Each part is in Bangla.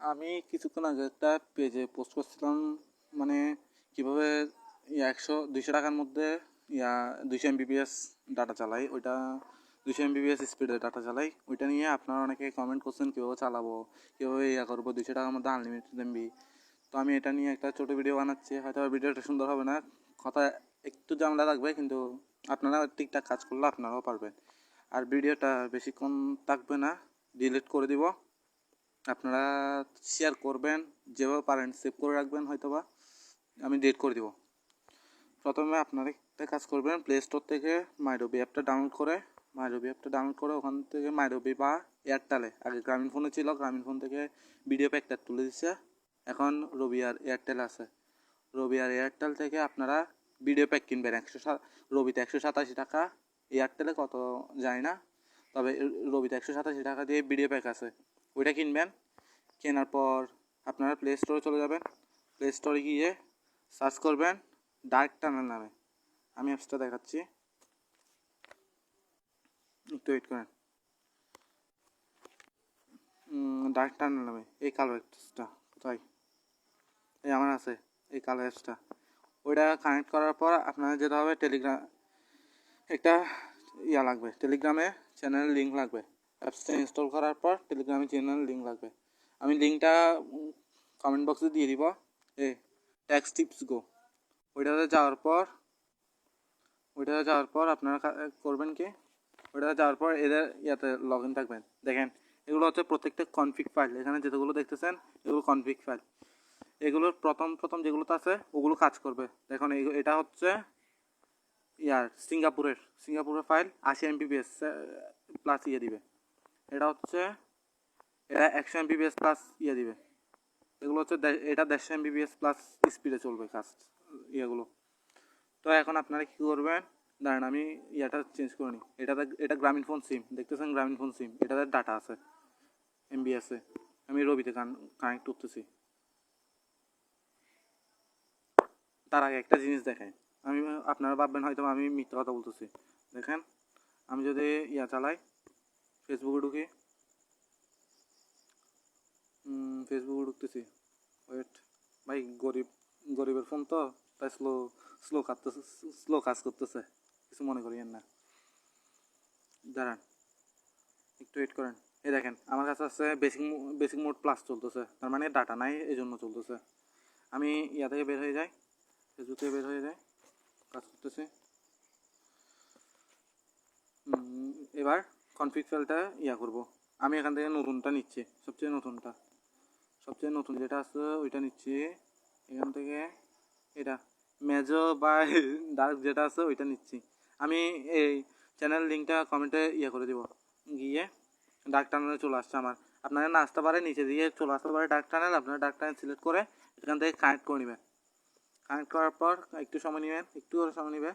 আমি কিছুক্ষণ আগে একটা পেজে পোস্ট করছিলাম মানে কীভাবে একশো, দুইশো টাকার মধ্যে ইয়া দুইশো এমবিপিএস ডাটা চালাই, ওইটা দুইশো এমবিপিএস স্পিডে ডাটা চালাই। ওইটা নিয়ে আপনারা অনেকে কমেন্ট করছেন, কীভাবে চালাবো, কীভাবে ইয়া করব, দুইশো টাকার মধ্যে আনলিমিটেড এমবি তো আমি এটা নিয়ে একটা ছোটো ভিডিও বানাচ্ছি, হয়তো ভিডিওটা সুন্দর হবে না। কথা একটু ঝামেলা লাগবে কিন্তু আপনারা ঠিকঠাক কাজ করলে আপনারাও পারবেন। আর ভিডিওটা বেশিক্ষণ থাকবে না ডিলিট করে দিব। আপনারা শেয়ার করবেন, যেভাবে পারেন সেভ করে রাখবেন হয়তোবা। আমি ডেট করে দিব। প্রথমে আপনারা একটা কাজ করবেন প্লে স্টোর থেকে মাইরবি অ্যাপটা ডাউনলোড করে মাইরবি অ্যাপটা ডাউনলোড করে ওখান থেকে মাইরবি বা এয়ারটেলে আগে গ্রামীণ ফোনে ছিল গ্রামীণ ফোন থেকে ভিডিও প্যাকটা তুলে দিচ্ছে এখন রবি আর এয়ারটেল আছে। রবি আর এয়ারটেল থেকে আপনারা ভিডিও প্যাক কিনবেন, একশো রবিতে একশো সাতাশি টাকা এয়ারটেলে কত যায় না। তবে রবিতে একশো সাতাশি টাকা দিয়ে ভিডিও প্যাক আছে। ওইটা কিনবেন। কেনার পর আপনারা প্লে স্টোরে চলে যাবেন। প্লে স্টোরে গিয়ে সার্চ করবেন ডার্ক টানেল নামে। আমি অ্যাপসটা দেখাচ্ছি। একটু ওয়েট করেন। ডার্ক টানেল নামে। এই কালো অ্যাপসটা কোথায়? এই আমার আছে, এই কালো অ্যাপসটা ওইটা কানেক্ট করার পর আপনার যেতে হবে টেলিগ্রাম একটা ইয়া লাগবে। টেলিগ্রামে চ্যানেল লিঙ্ক লাগবে। অ্যাপসটা ইনস্টল করার পর টেলিগ্রামে চ্যানেল লিঙ্ক লাগবে। আমি লিঙ্কটা কমেন্ট বক্সে দিয়ে দিব। এ ট্যাক্স টিপস গো ওইটাতে যাওয়ার পর, ওইটাতে যাওয়ার পর আপনারা করবেন কি? ওইটাতে যাওয়ার পর এদের ইয়াতে লগ ইন থাকবেন। দেখেন, এগুলো হচ্ছে প্রত্যেকটা কনফিগ ফাইল এখানে যেগুলো দেখতেছেন, এগুলো কনফিগ ফাইল এগুলোর প্রথম প্রথম যেগুলোতে আছে, ওগুলো কাজ করবে। দেখুন এটা হচ্ছে ইয়ার, সিঙ্গাপুরের। সিঙ্গাপুরের ফাইল আশি এমবিপিএস প্লাস ইয়ে দিবে। এটা হচ্ছে এটা একশো এমবিপিএস প্লাস ইয়ে দিবে। এগুলো হচ্ছে এটা দেড়শো এমবিপিএস প্লাস স্পিডে চলবে কাজ ইয়েগুলো। তো এখন আপনারা কী করবেন, দাঁড়ান আমি ইয়াটা চেঞ্জ করে নিই। এটাতে, এটা গ্রামীণ ফোন সিম দেখতেছেন গ্রামীণ ফোন সিম এটাতে ডাটা আছে এমবি আছে আমি রবিতে কান কানেক্ট করতেছি। তার আগে একটা জিনিস দেখেন আমি, আপনারা ভাববেন হয়তো আমি মিথ্যা কথা বলতেছি। দেখেন, আমি যদি ইয়া চালাই ফেসবুকে ঢুকি। ফেসবুকে ঢুকতেছি। ওয়েট ভাই, গরিব, গরিবের ফোন তো, তাই স্লো স্লো কাটতেছে স্লো কাজ করতেছে। কিছু মনে করিয়েন না। দাঁড়ান, একটু ওয়েট করেন। এই দেখেন, আমার কাছে আছে বেসিক বেসিক মোড প্লাস চলতেছে। তার মানে ডাটা নাই এই জন্য চলতেছে। আমি ইয়া থেকে বের হয়ে যাই ফেসবুক থেকে বের হয়ে যাই, কাজ করতেছি। এবার কনফিগ ফাইলটা ইয়া করব। আমি এখান থেকে নতুনটা নিচ্ছি, সবচেয়ে নতুনটা। সবচেয়ে নতুন যেটা আছে, ওইটা নিচ্ছি। এখান থেকে এটা মেজো বা ডার্ক যেটা আছে, ওইটা নিচ্ছি। আমি এই চ্যানেল লিঙ্কটা কমেন্টে ইয়ে করে দিব। গিয়ে ডার্ক টানেলে চলে আসছে আমার। আপনারা না আসতে পারে, নিচে দিয়ে চলে আসতে পারে ডার্ক টানেল আপনারা ডার্ক টানেল সিলেক্ট করে এখান থেকে কানেক্ট করে নেবেন। কানেক্ট করার পর একটু সময় নেবেন, একটু করে সময় নেবে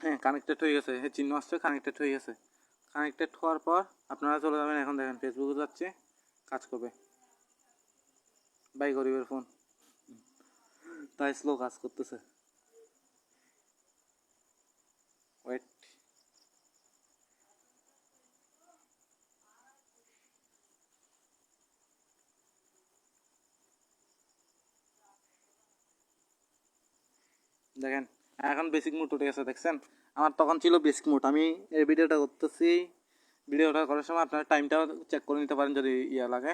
হ্যাঁ কানেক্টেড হয়ে গেছে। হ্যাঁ চিহ্ন আসছে কানেক্টেড হয়ে গেছে। কানেক্টেড হওয়ার পর আপনারা চলে যাবেন এখন, দেখেন ফেসবুকে যাচ্ছে, কাজ করবে। বাই গরিবের ফোন। তাই স্লো কাজ করতেছে। ওয়েট দেখেন এখন বেসিক মোড উঠে গেছে, দেখছেন? আমার তখন ছিল বেসিক মোড। আমি এই ভিডিওটা করতেছি। ভিডিওটা করার সময় আপনার টাইমটাও চেক করে নিতে পারেন যদি ইয়া লাগে।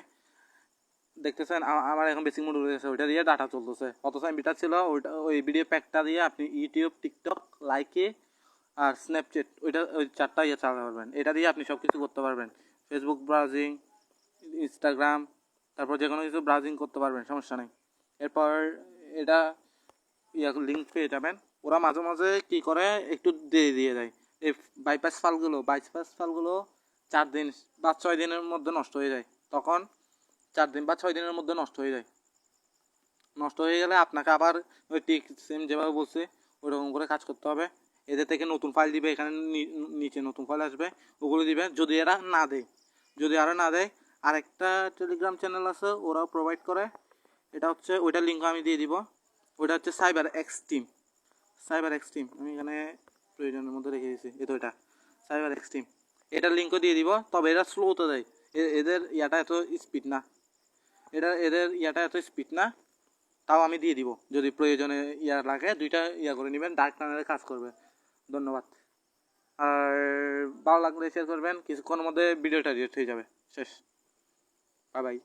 দেখতেছেন আমার এখন বেসিক মোড উঠে গেছে, ওইটা দিয়ে ডাটা চলতেছে। অথচ এমবিটা ছিল, ওইটা ওই ভিডিও প্যাকটা দিয়ে আপনি ইউটিউব টিকটক লাইকে আর স্ন্যাপচ্যাট ওইটা ওই চারটা ইয়ে চালাতে পারবেন। এটা দিয়ে আপনি সব কিছু করতে পারবেন। ফেসবুক ব্রাউজিং ইনস্টাগ্রাম তারপর যে কোনো কিছু ব্রাউজিং করতে পারবেন, সমস্যা নেই। এরপর এটা ইয়া লিঙ্ক পেয়ে যাবেন। ওরা মাঝে মাঝে কি করে, একটু দেরি দিয়ে দেয়। এই বাইপাস ফালগুলো বাইপাস ফালগুলো চার দিন বা ছয় দিনের মধ্যে নষ্ট হয়ে যায়। তখন চার দিন বা ছয় দিনের মধ্যে নষ্ট হয়ে যায়। নষ্ট হয়ে গেলে আপনাকে আবার ওই টিক সেম যেভাবে বলছে, ওইরকম করে কাজ করতে হবে। এদের থেকে নতুন ফাইল দিবে, এখানে নিচে নতুন ফাইল আসবে, ওগুলো দিবে। যদি এরা না দেয়, যদি আরও না দেয়, আরেকটা টেলিগ্রাম চ্যানেল আছে, ওরাও প্রোভাইড করে। এটা হচ্ছে, ওইটার লিঙ্ক আমি দিয়ে দিব। ওইটা হচ্ছে cyber x team cyber extreme আমি এখানে প্রয়োজনের মধ্যে রেখে দিয়েছি, এই তো এটা সাইবার এক্সট্রিম এটার লিঙ্কও দিয়ে দিব, তবে এরা স্লোতে দেয়। এ- এদের ইয়াটা এত স্পিড না। এটা, এদের ইয়াটা এত স্পিড না, তাও আমি দিয়ে দিব। যদি প্রয়োজনে ইয়া লাগে, দুইটা ইয়া করে নেবেন ডার্ক টানারের কাজ করবে। ধন্যবাদ। আর ভালো লাগলে শেয়ার করবেন, কিছুক্ষণের মধ্যে ভিডিওটা ডিলিট হয়ে যাবে। শেষ। Bye bye